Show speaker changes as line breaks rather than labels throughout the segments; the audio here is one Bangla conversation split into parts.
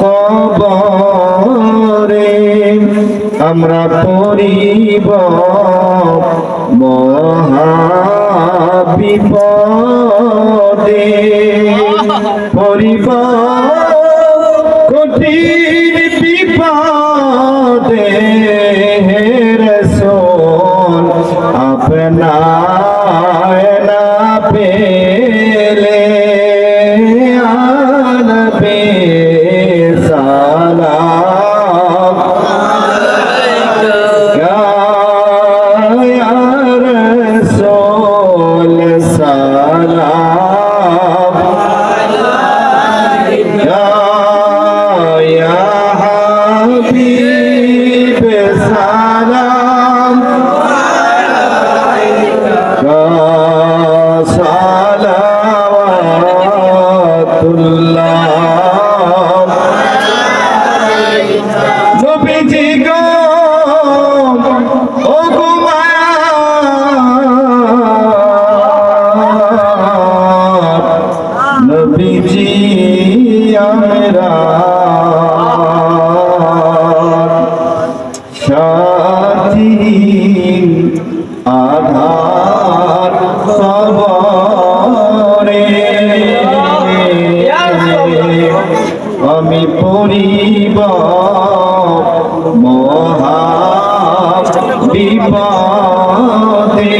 কবরে আমরা পরিব মহাবিপদে। পরিব কঠিন বিপদে। হে রসোল আপনায় আমরা। সাথী আধার খবরে আমি পরিব মহা বিপদে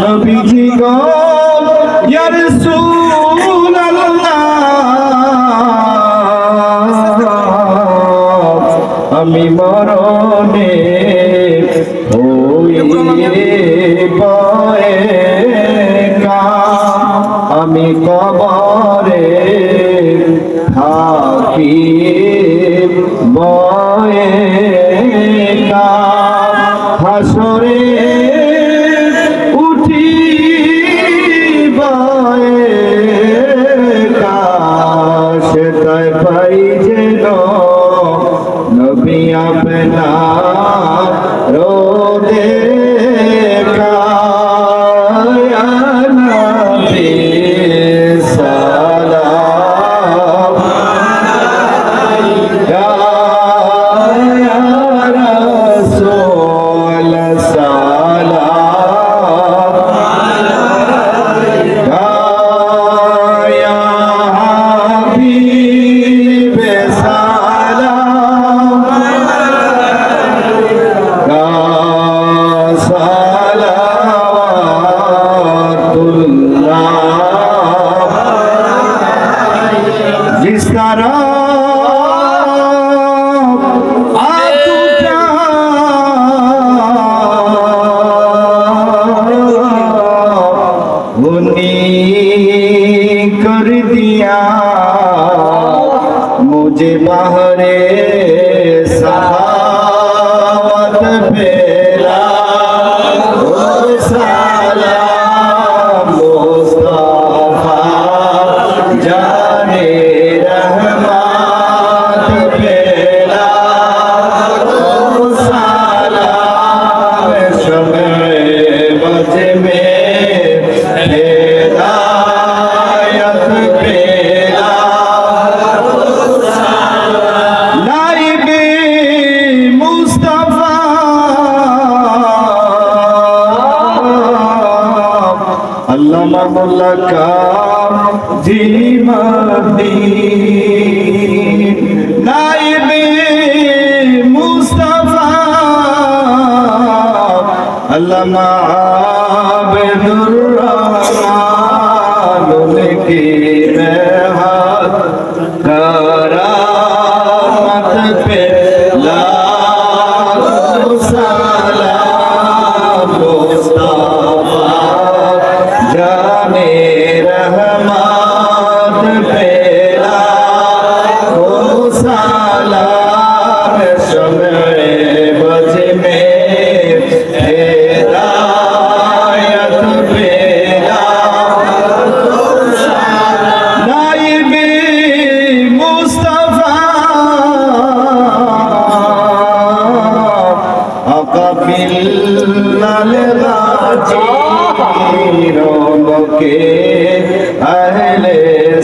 নবীজি গো আমি মরণে পরে কা। আমি কবরে থাকি বয়ে কা। হাসরে मिया बना रो दे। कर दिया मुझे बाहरे আল্লামা মোল্লা কাম জিমাদি। নাইবে মুস্তাফা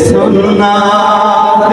সুন্নাত